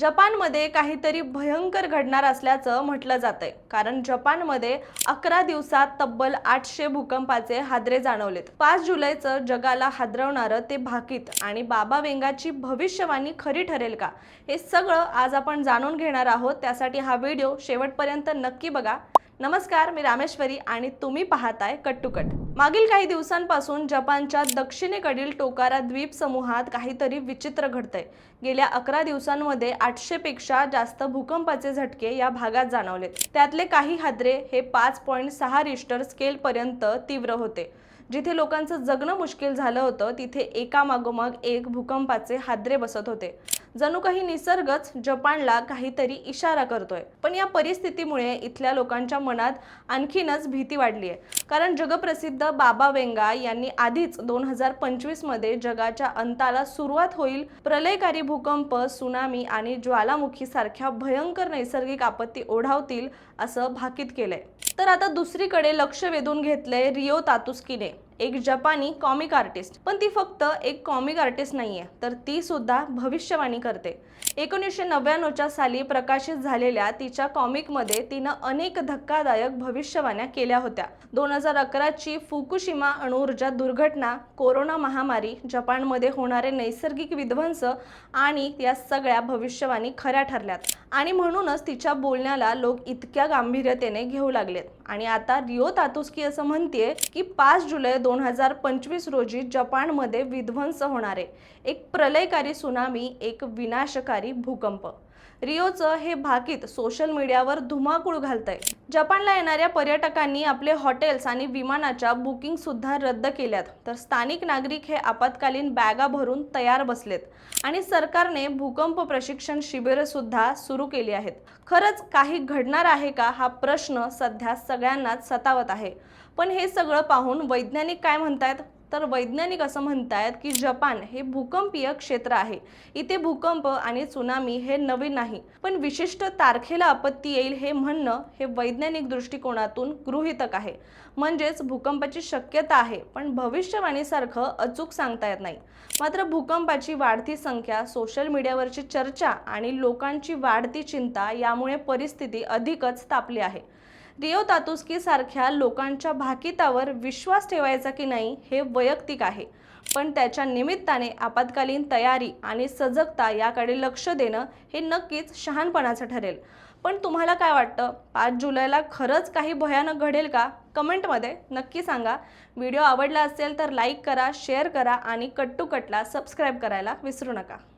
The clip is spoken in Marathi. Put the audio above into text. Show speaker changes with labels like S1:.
S1: जपानमध्ये काहीतरी भयंकर घडणार असल्याचं म्हटलं जातंय. कारण जपानमध्ये अकरा दिवसात तब्बल आठशे भूकंपाचे हादरे जाणवलेत. पाच जुलैचं जगाला हादरवणारं ते भाकीत आणि बाबा वेंगाची भविष्यवाणी खरी ठरेल का? हे सगळं आज आपण जाणून घेणार आहोत. त्यासाठी हा व्हिडिओ शेवटपर्यंत नक्की बघा. नमस्कार मी रामेश्वरी आणि तुम्ही पाहताय कट टू कट. मागील काही दिवसांपासून जपानच्या दक्षिणेकडील टोकारा द्वीप समूहात काहीतरी विचित्र घडतंय. गेल्या अकरा दिवसांमध्ये आठशेपेक्षा जास्त भूकंपाचे झटके या भागात जाणवले त्यातले काही हादरे हे पाच पॉईंट सहा रिश्टर स्केलपर्यंत तीव्र होते. जिथे लोकांचं जगणं मुश्किल झालं होतं तिथे एकामागोमाग एक भूकंपाचे हादरे बसत होते. जणू काही निसर्गच जपानला काहीतरी इशारा करतोय. पण या परिस्थितीमुळे इथल्या लोकांच्या मनात आणखीनच भीती वाढली आहे कारण जगप्रसिद्ध बाबा वेंगा यांनी आधीच दोन हजार पंचवीसमध्ये जगाच्या अंताला सुरुवात होईल प्रलयकारी भूकंप सुनामी आणि ज्वालामुखी सारख्या भयंकर नैसर्गिक आपत्ती ओढावतील असं भाकीत केलंय. तर आता दुसरीकडे लक्ष वेधून घेतलंय रिओ तातुस्कीने. एक जपानी कॉमिक आर्टिस्ट पण ती फक्त एक कॉमिक आर्टिस्ट नाहीये तर ती सुद्धा भविष्यवाणी करते. एकोणीसशे नव्याण्णवच्या साली प्रकाशित झालेल्या तिच्या कॉमिकमध्ये तिनं अनेक धक्कादायक भविष्यवाण्या केल्या होत्या. दोन हजार अकराची फुकुशिमा अणुऊर्जा दुर्घटना कोरोना महामारी जपानमध्ये होणारे नैसर्गिक विध्वंस आणि या सगळ्या भविष्यवाणी खऱ्या ठरल्यात. आणि म्हणूनच तिच्या बोलण्याला लोक इतक्या गांभीर्यतेने घेऊ लागलेत. आणि आता रिओ तातुस्की असं म्हणतेय की पाच जुलै दोन हजार पंचवीस रोजी जपानमध्ये विध्वंस होणारे एक प्रलयकारी सुनामी एक विनाशकारी भूकंप. रिओचं हे भाकीत सोशल मीडियावर धुमाकूळ घालतंय. जपानला येणाऱ्या पर्यटकांनी आपले हॉटेल्स आणि विमानाच्या बुकिंग सुद्धा रद्द केल्यात. तर स्थानिक नागरिक हे आपत्कालीन बॅगा भरून तयार बसलेत आणि सरकारने भूकंप प्रशिक्षण शिबिर सुद्धा सुरू केली आहेत. खरंच काही घडणार आहे का हा प्रश्न सध्या सगळ्यांनाच सतावत आहे. पण हे सगळं पाहून वैज्ञानिक काय म्हणतात तर वैज्ञानिक असं म्हणतायत की जपान हे भूकंपीय क्षेत्र आहे. इथे भूकंप आणि सुनामी हे नवीन नाही पण विशिष्ट तारखेला आपत्ती येईल हे म्हणणं हे वैज्ञानिक दृष्टिकोनातून गृहितक आहे. म्हणजेच भूकंपाची शक्यता आहे पण भविष्यवाणीसारखं अचूक सांगता येत नाही. मात्र भूकंपाची वाढती संख्या सोशल मीडियावरची चर्चा आणि लोकांची वाढती चिंता यामुळे परिस्थिती अधिकच तापली आहे. रिओ तातुस्की सारख्या लोकांच्या भाकितावर विश्वास ठेवायचा की नाही हे वैयक्तिक आहे. पण त्याच्या निमित्ताने आपत्कालीन तयारी आणि सजगता याकडे लक्ष देणं हे नक्कीच शहाणपणाचं ठरेल. पण तुम्हाला काय वाटतं? पाच जुलैला खरंच काही भयानक घडेल का? कमेंटमध्ये नक्की सांगा. व्हिडिओ आवडला असेल तर लाईक करा शेअर करा आणि कट्टू कटला सबस्क्राईब करायला विसरू नका.